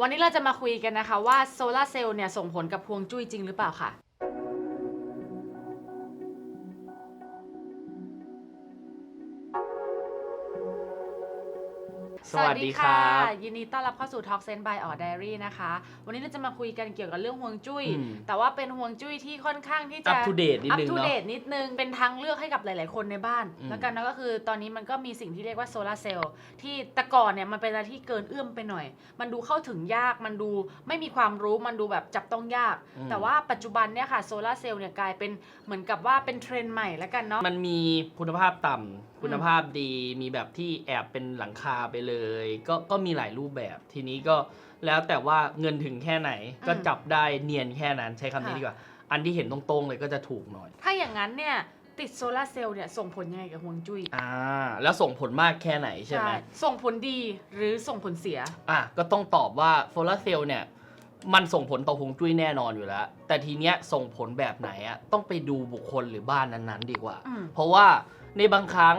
วันนี้เราจะมาคุยกันนะคะว่าโซลาร์เซลล์เนี่ยส่งผลกับพวงจุ้ยจริงหรือเปล่าค่ะ สวัสดีครับยินดีต้อนรับเข้าสู่ Talk Sense by Or Diary นะคะ วันนี้เราจะมาคุยกันเกี่ยวกับเรื่องฮวงจุ้ย อืม แต่ว่าเป็นฮวงจุ้ยที่ค่อนข้างที่จะ up to date นิดนึง up to เนาะ date นิดนึง เป็นทางเลือกให้กับหลาย ๆ คนในบ้าน อืมแล้วกันนะก็คือตอนนี้มันก็มีสิ่งที่เรียกว่าโซลาร์เซลล์ที่แต่ก่อนเนี่ยมันเป็นอะไรที่เกินเอื้อมไปหน่อย มันดูเข้าถึงยากมันดูไม่มีความรู้มันดูแบบจับต้องยาก อืม แต่ว่าปัจจุบันเนี่ยค่ะโซลาร์เซลล์เนี่ยกลายเป็นเหมือนกับว่าเป็นเทรนด์ใหม่แล้วกันเนาะ มันมีคุณภาพต่ำคุณภาพดีมีแบบที่แอบเป็นหลังคาไปเลย ก็ก็มีหลายรูปแบบทีนี้ก็แล้วแต่ว่าเงินถึงแค่ไหนก็อืมจับได้เนียนแค่นั้นใช้คำนี้ค่ะดีกว่า อันที่เห็นตรงๆเลยก็จะถูกหน่อย ถ้าอย่างนั้นเนี่ยติดโซลาร์เซลล์เนี่ยส่งผลยังไงกับฮวงจุ้ยอ่า แล้วส่งผลมากแค่ไหนใช่ไหมส่งผลดีหรือส่งผลเสีย อะก็ต้องตอบว่าโซลาร์เซลล์เนี่ยมันส่งผลต่อฮวงจุ้ยแน่นอนอยู่แล้ว แต่ทีเนี้ยส่งผลแบบไหนอะต้องไปดูบุคคลหรือบ้านนั้นๆ ดีกว่าอืมเพราะว่า ในบางครั้ง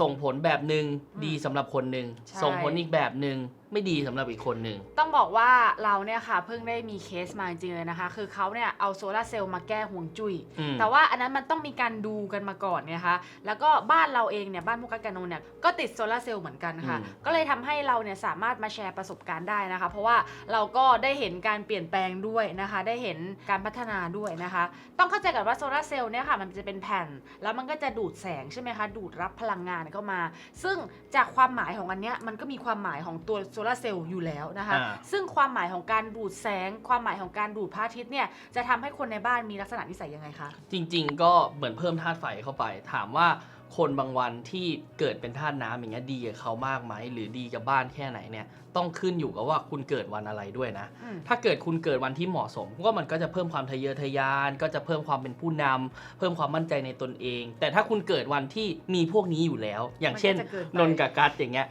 ส่งผลแบบหนึ่งอืมดีสำหรับคนหนึ่งใช่ ส่งผลอีกแบบหนึ่งไม่ดีสำหรับอีกคนหนึ่ง ต้องบอกว่าเราเนี่ยค่ะเพิ่งได้มีเคสมาจริงๆเลยนะคะ คือเขาเนี่ยเอาโซลาร์เซลล์มาแก้ห่วงจุย้ย อืม แต่ว่าอันนั้นมันต้องมีการดูกันมาก่อนเนี่ยค่ะแล้วก็บ้านเราเองเนี่ยบ้านมุกกะกะโนเนี่ยก็ติดโซลาร์เซลล์เหมือนกันค่ะ อืม ก็เลยทำให้เราเนี่ยสามารถมาแชร์ประสบการณ์ได้นะคะ เพราะว่าเราก็ได้เห็นการเปลี่ยนแปลงด้วยนะคะ ได้เห็นการพัฒนาด้วยนะคะ ต้องเข้าใจก่อนว่าโซลาร์เซลล์เนี่ยค่ะมันจะเป็นแผ่น แล้วมันก็จะดูดแสงใช่ไหมคะ ดูดรับพลังงานเข้ามา ซึ่งจากความหมายของอันเนี้ยมันก็มีความหมายของตัวโซลาร์เซลล์อยู่แล้วนะคะ อ่า ซึ่งความหมายของการดูดแสง ความหมายของการดูดพระอาทิตย์เนี่ยจะทำให้คนในบ้านมีลักษณะนิสัยยังไงคะ จริง ๆ ก็เหมือนเพิ่มธาตุไฟเข้าไป ถามว่า คนบางวันที่เกิดเป็นธาตุน้ำอย่างเงี้ยดีกับเขามากไหมหรือดีกับบ้านแค่ไหนเนี่ยต้องขึ้นอยู่กับว่าคุณเกิดวันอะไรด้วยนะอืมถ้าเกิดคุณเกิดวันที่เหมาะสมก็มันก็จะเพิ่มความทะเยอทะยาน ก็จะเพิ่มความเป็นผู้นำเพิ่มความมั่นใจในตนเอง แต่ถ้าคุณเกิดวันที่มีพวกนี้อยู่แล้ว อย่างเช่นมันก็จะเกินไปนนท์กับกัดอย่างเงี้ย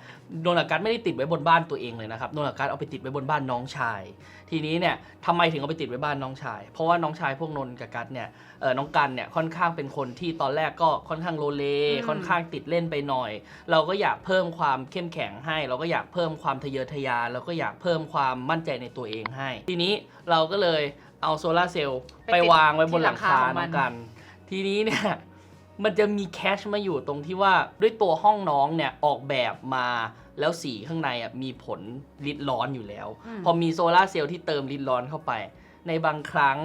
นนท์กับกัดไม่ได้ติดไว้บนบ้านตัวเองเลยนะครับนนท์กับกัดเอาไปติดไว้บนบ้านน้องชาย ทีนี้เนี่ยทำไมถึงเอาไปติดไว้บ้านน้องชาย เพราะว่าน้องชายพวกนนท์กับกัดเนี่ยเออน้องกันเนี่ยค่อนข้างเป็นคนที่ตอนแรกก็ค่อนข้างโลเลอืมค่อนข้างติดเล่นไปหน่อย เราก็อยากเพิ่มความเข้มแข็งให้ เราก็อยากเพิ่มความทะเยอทะยานเราก็อยากเพิ่มความมั่นใจในตัวเองให้ ทีนี้เราก็เลยเอาโซลาร์เซลล์ไปวางไว้บนหลังคาน้องกัน ทีนี้เนี่ยมันจะมีแคชมาอยู่ตรงที่ว่าด้วยตัวห้องน้องเนี่ยออกแบบมาแล้วสีข้างในอะมีผลลิดร้อนอยู่แล้วอืมพอมีโซลาร์เซลล์ที่เติมลิดร้อนเข้าไป ในบางครั้ง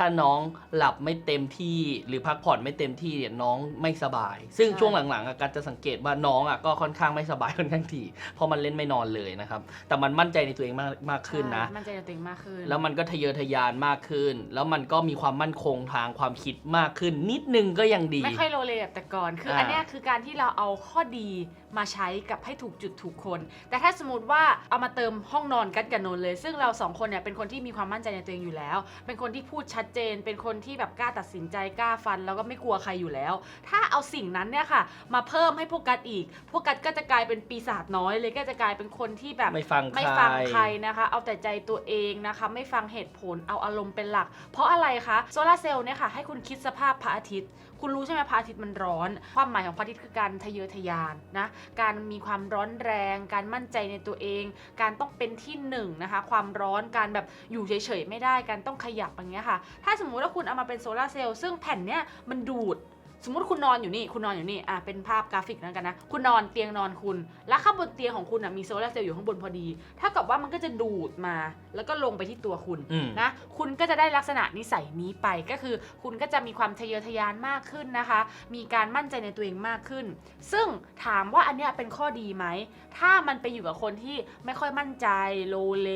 ถ้าน้องหลับไม่เต็มที่หรือพักผ่อนไม่เต็มที่เนี่ยน้องไม่สบาย ซึ่งใช่ช่วงหลังๆอาการจะสังเกตว่าน้องอะก็ค่อนข้างไม่สบายค่อนข้างถี่เพราะมันเล่นไม่นอนเลยนะครับ แต่มันมั่นใจในตัวเองมากมากขึ้นนะใช่มั่นใจในตัวเองมากขึ้น แล้วมันก็ทะเยอทะยานมากขึ้น แล้วมันก็มีความมั่นคงทางความคิดมากขึ้น นิดนึงก็ยังดี ไม่ค่อยโลเลแบบแต่ก่อน คืออ่าอันเนี้ยคือการที่เราเอาข้อดีมาใช้กับให้ถูกจุดถูกคน แต่ถ้าสมมติว่าเอามาเติมห้องนอนกันกับนนท์เลย ซึ่งเราสองคนเนี่ยเป็นคนที่มีความมั่นใจในตัวเองอยู่แล้ว เป็นคนที่พูดชัดเจน เป็นคนที่แบบกล้าตัดสินใจกล้าฟัน แล้วก็ไม่กลัวใครอยู่แล้ว ถ้าเอาสิ่งนั้นเนี่ยค่ะ มาเพิ่มให้พวกกัดอีก พวกกัดก็จะกลายเป็นปีศาจน้อยเลยก็จะกลายเป็นคนที่แบบไม่ฟังไม่ฟังใครนะคะ เอาแต่ใจตัวเองนะคะ ไม่ฟังเหตุผลเอาอารมณ์เป็นหลัก เพราะอะไรคะโซลาร์เซลล์เนี่ยค่ะให้คุณคิดสภาพพระอาทิตย์ คุณรู้ใช่ไหมพระอาทิตย์มันร้อน ความหมายของพระอาทิตย์คือการทะเยอทะยานนะการมีความร้อนแรง การมั่นใจในตัวเอง การต้องเป็นที่หนึ่งนะคะ ความร้อนการแบบอยู่เฉยๆไม่ได้การต้องขยับอย่างเงี้ยค่ะ ถ้าสมมุติว่าคุณเอามาเป็นโซลาร์เซลล์ซึ่งแผ่นเนี้ยมันดูดสมมติคุณนอนอยู่นี่ คุณนอนอยู่นี่ อะ เป็นภาพกราฟิกนั่นกันนะ คุณนอนเตียงนอนคุณ แล้วข้างบนเตียงของคุณอะมีโซลาร์เซลล์อยู่ข้างบนพอดี ถ้ากับว่ามันก็จะดูดมา แล้วก็ลงไปที่ตัวคุณอืมนะ คุณก็จะได้ลักษณะนิสัยนี้ไป ก็คือ คุณก็จะมีความทะเยอทะยานมากขึ้นนะคะ มีการมั่นใจในตัวเองมากขึ้น ซึ่งถามว่าอันเนี้ยเป็นข้อดีไหม ถ้ามันไปอยู่กับคนที่ไม่ค่อยมั่นใจ โลเล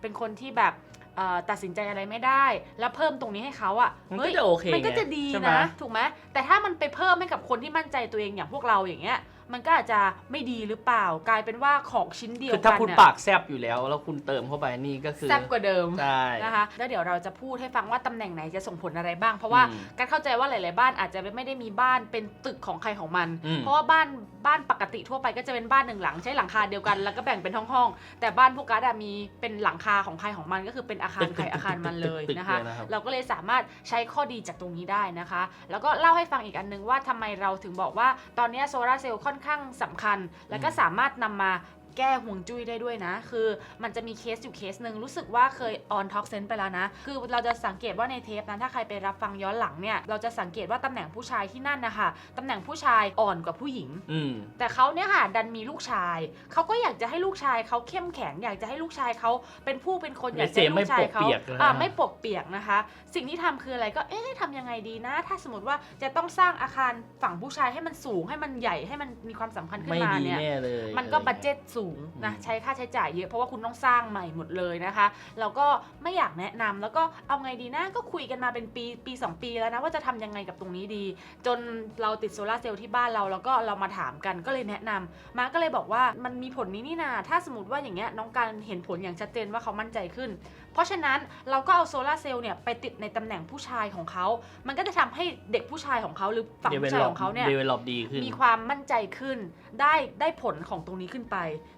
เป็นคนที่แบบ เอ่อตัดสินใจอะไรไม่ได้ แล้วเพิ่มตรงนี้ให้เขาอะมันก็เฮ้ยจะโอเคมันก็จะดีใช่ไหม นะ ถูกไหมแต่ถ้ามันไปเพิ่มให้กับคนที่มั่นใจตัวเองอย่างพวกเราอย่างเงี้ย มันก็อาจจะไม่ดีหรือเปล่า กลายเป็นว่าของชิ้นเดียวคือกัถ้านคุณเนี่ยปากแซบอยู่แล้ว แล้วคุณเติมเข้าไปนี่ก็คือแซ่บกว่าเดิม ใช่ นะคะแล้วเดี๋ยวเราจะพูดให้ฟังว่าตำแหน่งไหนจะส่งผลอะไรบ้าง เพราะว่าอืมการเข้าใจว่าหลาย ๆ บ้านอาจจะไม่ได้มีบ้านเป็นตึกของใครของมัน อืม เพราะว่าบ้านบ้านปกติทั่วไปก็จะเป็นบ้านหนึ่งหลังใช้หลังคาเดียวกันแล้วก็แบ่งเป็นห้อง ๆ แต่บ้านพวกกัสอะมีเป็นหลังคาของใครของมันก็คือเป็นอาคารใครอาคารมันเลยตึกๆนะคะเลยนะครับ เราก็เลยสามารถใช้ข้อดีจากตรงนี้ได้นะคะ แล้วก็เล่าให้ฟังอีกอันนึงว่าทำไมเราถึงบอกว่าตอนนี้โซลาร์เซลล์ค่อนข้างสำคัญ แล้วก็สามารถนำมา แก้ห่วงจุ้ยได้ด้วยนะ คือมันจะมีเคสอยู่เคสหนึ่งรู้สึกว่าเคยออนท็อกเซนไปแล้วนะ คือเราจะสังเกตว่าในเทปนั้นถ้าใครไปรับฟังย้อนหลังเนี่ย เราจะสังเกตว่าตำแหน่งผู้ชายที่นั่นนะคะตำแหน่งผู้ชายอ่อนกว่าผู้หญิง อืม แต่เขาเนี่ยค่ะดันมีลูกชาย เขาก็อยากจะให้ลูกชายเขาเข้มแข็ง อยากจะให้ลูกชายเขาเป็นผู้เป็นคนอยากจะให้ลูกชายเขาไม่ปกเปียกนะ อ่าไม่ปกเปียกนะคะ สิ่งที่ทำคืออะไรก็เอ๊ะทำยังไงดีนะ ถ้าสมมติว่าจะต้องสร้างอาคารฝั่งผู้ชายให้มันสูงให้มันใหญ่ให้มันมีความสำคัญขึ้นไม่มาดีเนี่ย แน่เลยมันก็อะไรบัตงี้ยเจ็ตสูงนะใช้ค่าใช้จ่ายเยอะเพราะว่าคุณต้องสร้างใหม่หมดเลยนะคะเราก็ไม่อยากแนะนำแล้วก็เอาไงดีนะก็คุยกันมาเป็นปีปีสองปีแล้วนะว่าจะทำยังไงกับตรงนี้ดี จนเราติดโซลาเซลล์ที่บ้านเราแล้วก็เรามาถามกันก็เลยแนะนำมาก็เลยบอกว่ามันมีผลนี้นี่นาถ้าสมมติว่าอย่างเงี้ยน้องการเห็นผลอย่างชัดเจนว่าเขามั่นใจขึ้น เพราะฉะนั้นเราก็เอาโซลาร์เซลล์เนี่ยไปติดในตำแหน่งผู้ชายของเขา มันก็จะทำให้เด็กผู้ชายของเขาหรือฝั่งผู้ชายของเขาเนี่ยเดเวลลอปดีขึ้นมีความมั่นใจขึ้น ได้ได้ผลของตรงนี้ขึ้นไป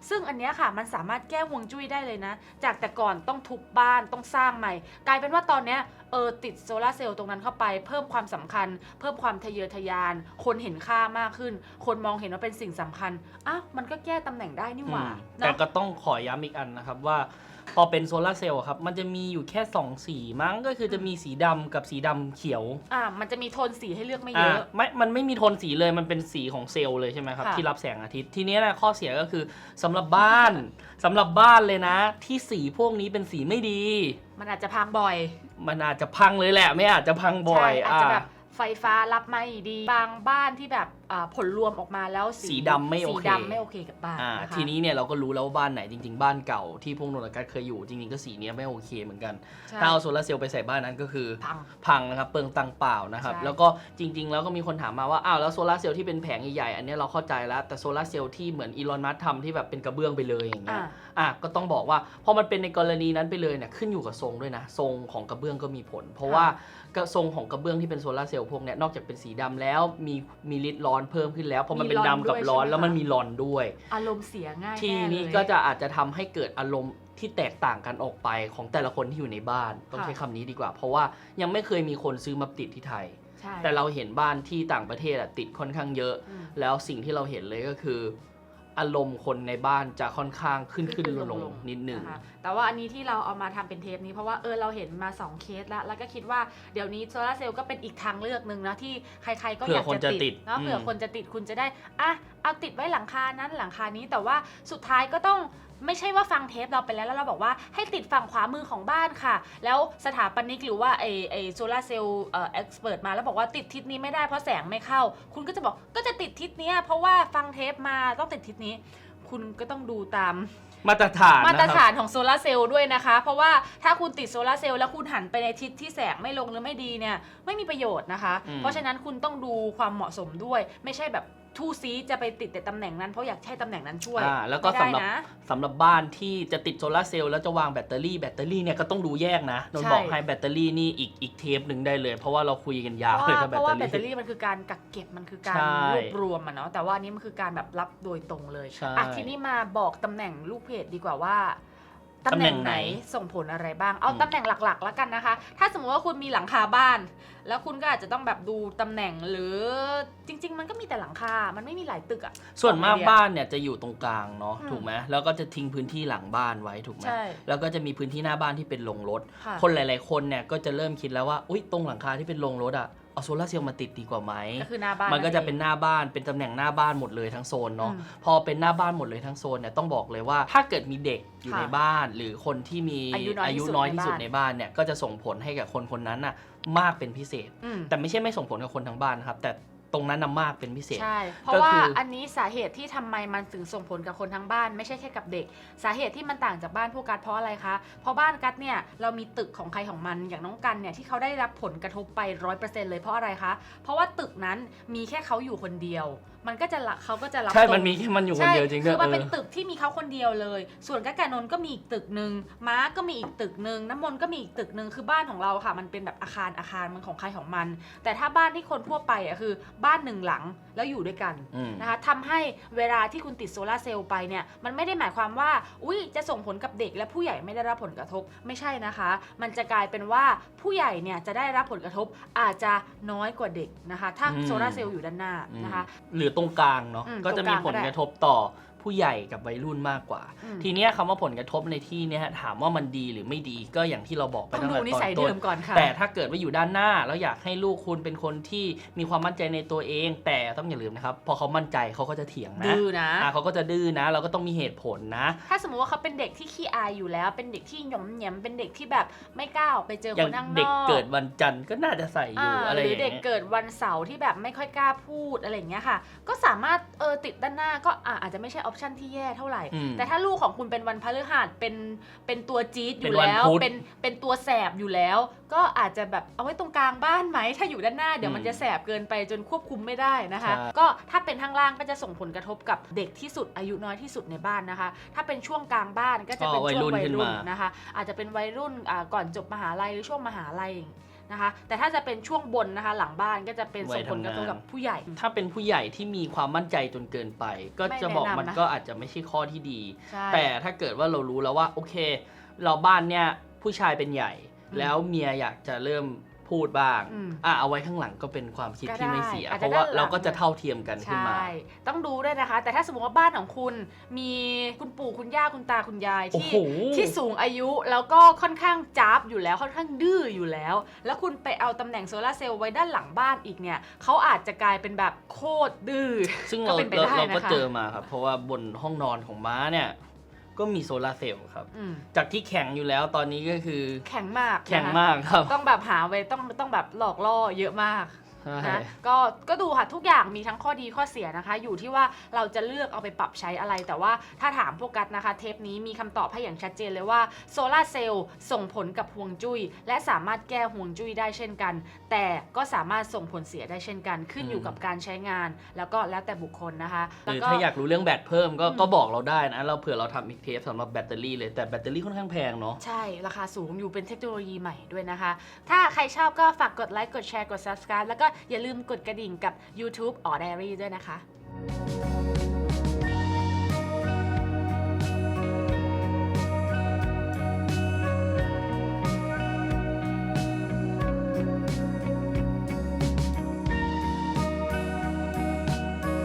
ซึ่งอันเนี้ยค่ะมันสามารถแก้ห่วงจุ้ยได้เลยนะ จากแต่ก่อนต้องทุบบ้านต้องสร้างใหม่ กลายเป็นว่าตอนเนี้ยเออติดโซลาร์เซลล์ตรงนั้นเข้าไปเพิ่มความสำคัญ เพิ่มความทะเยอทะยาน คนเห็นค่ามากขึ้น คนมองเห็นว่าเป็นสิ่งสำคัญอ้าวมันก็แก้ตำแหน่งได้นี่หว่าอืมเนแต่อะก็ต้องขอย้ำอีกอันนะครับว่าพอเป็นโซลาร์เซลล์อะครับ มันจะมีอยู่แค่ 2 สีมั้งก็คือจะมีสีดำกับสีดำเขียว อ่า มันจะมีโทนสีให้เลือกไม่เยอ่าอะไม่ มันไม่มีโทนสีเลย มันเป็นสีของเซลล์เลยใช่ไหมครับค่ะที่รับแสงอาทิตย์ ทีเนี้ยนะข้อเสียก็คือสำหรับบ้านสำหรับบ้านเลยนะ ที่สีพวกนี้เป็นสีไม่ดีมันอาจจะพังบ่อย มันอาจจะพังเลยแหละ ไม่อาจจะพังบ่อย ใช่อาจจะแบบไฟฟ้ารับไม่ดี บางบ้านที่แบบอ่า ผลรวมออกมาแล้วสีสีดำไม่โอเคสีดำไม่โอเคกับบ้านอ่านะคะทีนี้เนี่ยเราก็รู้แล้วว่าบ้านไหนจริง ๆ บ้านเก่าที่พวกนนทกัสเคยอยู่จริงๆก็สีเนี้ยไม่โอเคเหมือนกันใช่ถ้าเอาโซลาร์เซลล์ไปใส่บ้านนั้นก็คือพังพังนะครับเปลืองตังค์เปล่านะครับใช่แล้วก็จริง ๆ แล้วก็มีคนถามมาว่าอ้าวแล้วโซลาร์เซลล์ที่เป็นแผงใหญ่ๆอันเนี้ยเราเข้าใจแล้วแต่โซลาร์เซลล์ที่เหมือนอีลอนมัสก์ทำที่แบบเป็นกระเบื้องไปเลยอย่างเงี้อ่ายอะก็ต้องบอกว่าพอมันเป็นในกรณีนั้นไปเลยเนี่ยขึ้นอยู่กับทรงด้วยนะทรงของกระเบื้องก็มีผล เพราะว่ากระทรงของกระเบื้องที่เป็นโซลาร์เซลล์พวกเนี้ยนอกจากเป็นสีดำแล้วมีมีลิตรร้อนเพิ่มขึ้นแล้วพอมันเป็นดำกับร้อนแล้วมันมีร้อนด้วย อารมณ์เสียง่ายทีแน่นี้เลยก็จะอาจจะทำให้เกิดอารมณ์ที่แตกต่างกันออกไปของแต่ละคนที่อยู่ในบ้านต้องค่ะใช้คำนี้ดีกว่า เพราะว่ายังไม่เคยมีคนซื้อมาติดที่ไทยใช่แต่เราเห็นบ้านที่ต่างประเทศอะติดค่อนข้างเยอะอืมแล้วสิ่งที่เราเห็นเลยก็คือ อารมณ์คนในบ้านจะค่อนข้างขึ้นขึ้นขึ้นลลงงลงนิดนึงนะคะแต่ว่าอันนี้ที่เราเอามาทำเป็นเทปนี้เพราะว่าเออเราเห็นมา 2 เคสแล้ว แล้วก็คิดว่าเดี๋ยวนี้โซลาร์เซลล์ก็เป็นอีกทางเลือกหนึ่งนะที่ใครๆก็อยากเผื่อคนจะจะติติดดเนาะอืมเผื่อคนจะติดคุณจะได้อะเอาติดไว้หลังคานั้นหลังคานี้แต่ว่าสุดท้ายก็ต้อง ไม่ใช่ว่าฟังเทปเราไปแล้วแล้วเราบอกว่าให้ติดฝั่งขวามือของบ้านค่ะ แล้วสถาปนิกหรือว่าไอไอโซลาร์เซลล์เอ่อเอ็กซ์เพรมาแล้วบอกว่าติดทิศนี้ไม่ได้เพราะแสงไม่เข้า คุณก็จะบอกก็จะติดทิศเนี้ยเพราะว่าฟังเทปมาต้องติดทิศนี้ คุณก็ต้องดูตามมาตรฐานมาตรนะคฐารับนของโซลาร์เซลล์ด้วยนะคะ เพราะว่าถ้าคุณติดโซลาร์เซลล์แล้วคุณหันไปในทิศที่แสงไม่ลงหรือไม่ดีเนี่ยไม่มีประโยชน์นะคะอืมเพราะฉะนั้นคุณต้องดูความเหมาะสมด้วย ไม่ใช่แบบ ทูซีจะไปติดแต่ตำแหน่งนั้นเพราะอยากให้ตำแหน่งนั้นช่วยอ่าแล้วก็ไม่ได้สำหรับนะ สำหรับบ้านที่จะติดโซลาร์เซลล์แล้วจะวางแบตเตอรี่แบตเตอรี่เนี่ยก็ต้องดูแยกนะนนใช่ บอกให้แบตเตอรี่นี่อีกอีกเทปหนึ่งได้เลย เพราะว่าเราคุยกันยาวเพราะเลยว่ากับเพราะว่าแบแบตตเตเตออรี่ รี่มันคือการกักเก็บมันคือการใช่รวบรวมอะเนาะแต่ว่าอันนี้มันคือการแบบรับโดยตรงเลยใช่ อะทีนี้มาบอกตำแหน่งลูกเพจดีกว่าว่า ตำตำแหแหน่น่งงไหไหนนส่งผลอะไรบ้าง เอาอืมตำแหน่งหลักๆ แล้วกันนะคะ ถ้าสมมติว่าคุณมีหลังคาบ้าน แล้วคุณก็อาจจะต้องแบบดูตำแหน่งหรือจริง ๆ มันก็มีแต่หลังคา มันไม่มีหลายตึกอะ ส่วนมากของไอเดียบ้านเนี่ยจะอยู่ตรงกลางเนาะอืมถูกไหมแล้วก็จะทิ้งพื้นที่หลังบ้านไว้ถูกไหมใช่แล้วก็จะมีพื้นที่หน้าบ้านที่เป็นโรงรถ ค่ะ คนหลาย ๆ คนเนี่ยก็จะเริ่มคิดแล้วว่าอุ้ยตรงหลังคาที่เป็นโรงรถอะ เอาโซลาร์เซลล์มาติดดีกว่าไหมก็คือหน้าบ้านมันก็จะองเป็นหน้าบ้านเป็นตำแหน่งหน้าบ้านหมดเลยทั้งโซนเนาะอืมพอเป็นหน้าบ้านหมดเลยทั้งโซนเนี่ยต้องบอกเลยว่าถ้าเกิดมีเด็กอยู่ค่ะในบ้าน หรือคนที่มีอายุน้อยที่สุดน้อยที่สุดในในบ้านบ้านเนี่ยก็จะส่งผลให้กับคนคนนั้นน่ะมากเป็นพิเศษ อืม แต่ไม่ใช่ไม่ส่งผลกับคนทั้งบ้านนะครับ แต่ ตรงนั้นน่ะมากเป็นพิเศษ ใช่ เพราะก็ว่าคืออั อันนี้สาเหตุที่ทำไมมันถึงส่งผลกับคนทั้งบ้าน ไม่ใช่แค่กับเด็ก สาเหตุที่มันต่างจากบ้านพวกกัดเพราะอะไรคะ เพราะบ้านกัดเนี่ยเรามีตึกของใครของมันอย่างน้องกันเนี่ยที่เขาได้รับผลกระทบไปร้อยเปอร์เซ็นต์เลยเพราะอะไรคะ เพราะว่าตึกนั้นมีแค่เขาอยู่คนเดียว มันก็จะละเขาก็จะรับใช่ ตรง มันมีแค่มันอยู่คนเดียวจริงๆคือมันเอเป็นอตึกที่มีเขาคนเดียวเลย ส่วนกักกานนท์ก็มีอีกตึกหนึ่งม้าก็มีอีกตึกหนึ่งน้ำมนต์ก็มีอีกตึกหนึ่งคือบ้านของเราค่ะ มันเป็นแบบอาคารอาคารมันของใครของมัน แต่ถ้าบ้านที่คนทั่วไปอะคือบ้านหนึ่งหลังแล้วอยู่ด้วยกันอืม นะคะทำให้เวลาที่คุณติดโซลาร์เซลล์ไปเนี่ยมันไม่ได้หมายความว่า อุ้ยจะส่งผลกับเด็กและผู้ใหญ่ไม่ได้รับผลกระทบไม่ใช่นะคะ มันจะกลายเป็นว่าผู้ใหญ่เนี่ยจะได้รับผลกระทบอาจจะน้อยกว่าเด็กนะคะ ถ้าอืม โซลาร์เซลล์อยู่ด้านหน้านะคะ หรือตรงกลางเนาะอืมก็จะตรงกมีลางผก็ลได้ กระทบต่อ ผู้ใหญ่กับวัยรุ่นมากกว่า อืม ทีเนี้ยคำว่าผลกระทบในที่เนี้ยถามว่ามันดีหรือไม่ดีก็อย่างที่เราบอกไปต้องตั้งดูแต่นิตอนสัยต้เดิน มก่อนค่ะ แต่ถ้าเกิดว่าอยู่ด้านหน้าแล้วอยากให้ลูกคุณเป็นคนที่มีความมั่นใจในตัวเอง แต่ต้องอย่าลืมนะครับพอเขามั่นใจเขาก็จะเถียงนะดื้อนะ อะเขาก็จะดื้อนะ เราก็ต้องมีเหตุผลนะ ถ้าสมมติว่าเขาเป็นเด็กที่ขี้อายอยู่แล้ว เป็นเด็กที่หย่อมแหยมเป็นเด็กที่แบบไม่กล้าออกไปเจออคย่างนข้างนอกเด็กเกิดวันจันทร์ก็น่าจะใส่อยู่อ่าอะไรหอรือย่างเด็กเงี้ย เกิดวันเสาร์ที่แบบไม่ค่อยกล้าพูดอะไรอย่างเงี้ยค่ะ ก็สามารถเออติดด้านหน้าก็อะอาจจะไม่ใช่ออปชันที่แย่เท่าไหร่ อืมแต่ถ้าลูกของคุณเป็นวันพฤหัสเป็นเป็นตัวจี๊ดอเป็ยู่นวันแล้วพุธเป็นเป็นตัวแสบอยู่แล้ว ก็อาจจะแบบเอาไว้ตรงกลางบ้านไหมถ้าอยู่ด้านหน้าเดี๋ยวมันอืมจะแสบเกินไปจนควบคุมไม่ได้นะคะ ใช่ ก็ถ้าเป็นข้างล่างก็จะส่งผลกระทบกับเด็กที่สุดอายุน้อยที่สุดในบ้านนะคะ ถ้าเป็นช่วงกลางบ้านก็จะเป็นก็วัยช่วรุ่งนวัยขึ้นรุ่นมานะคะ อาจจะเป็นวัยรุ่นอ่าก่อนจบมหาลัยหรือช่วงมหาลัย นะคะ แต่ถ้าจะเป็นช่วงบนนะคะ หลังบ้านก็จะเป็นส่งผลกระทบกับผู้ใหญ่ ถ้าเป็นผู้ใหญ่ที่มีความมั่นใจจนเกินไป ก็จะบอกไม่แนะนำนะมันก็อาจจะไม่ใช่ข้อที่ดีใช่แต่ถ้าเกิดว่าเรารู้แล้วว่าโอเค เราบ้านเนี่ยผู้ชายเป็นใหญ่อืมแล้วเมียอยากจะเริ่ม พูดบ้างอืม อะเอาไว้ข้างหลังก็เป็นความคิดก็ที่ไม่ได้เสียอาจเพจะราะว่าด้านหลัง เราก็จะเท่าเทียมกันขึ้นใช่มาต้องดูด้วยนะคะ แต่ถ้าสมมติว่าบ้านของคุณมีคุณปู่คุณย่าคุณตาคุณยายโอ้ที่ โห ที่สูงอายุแล้วก็ค่อนข้างจ้าบอยู่แล้วค่อนข้างดื้ออยู่แล้ว แล้วคุณไปเอาตำแหน่งโซลาร์เซลล์ไว้ด้านหลังบ้านอีกเนี่ยเขาอาจจะกลายเป็นแบบโคตรดื้อ ซึ่งก็เราเป็นไปเราได้เราก็นะคะ เจอมาครับ เพราะว่าบนห้องนอนของม้าเนี่ย ก็มีโซลาร์เซลล์ครับ อืมจากที่แข็งอยู่แล้วตอนนี้ก็คือ แข็งมากนะคะแข็งมากครับ ต้องแบบหาไว้ต้องต้องแบบหลอกล่อเยอะมากใช่ นะก็ก็ดูค่ะทุกอย่างมีทั้งข้อดีข้อเสียนะคะ อยู่ที่ว่าเราจะเลือกเอาไปปรับใช้อะไร แต่ว่าถ้าถามพวกกัสนะคะ เทปนี้มีคำตอบให้อย่างชัดเจนเลยว่าโซลาร์เซลล์ส่งผลกับห่วงจุ้ย และสามารถแก้ห่วงจุ้ยได้เช่นกัน แต่ก็สามารถส่งผลเสียได้เช่นกัน ขึ้นอยู่กับการใช้งาน แล้วก็แล้วแต่บุคคลนะคะหแล้วรือก็ถ้าอยากรู้เรื่องแบตเพิ่มก็อืมก็บอกเราได้นะเราเผื่อเราทำอีกเทปสำหรับแบตเตอรี่เลยแต่แบตเตอรี่ค่อนข้างแพงเนาะใช่ราคาสูงอยู่เป็นเทคโนโลยีใหม่ด้วยนะคะ ถ้าใครชอบก็ฝากกดไลค์กดแชร์กด subscribe แล้วก็อย่าลืมกดกระดิ่งกับ YouTube อ๋อ Diary ด้วยนะคะ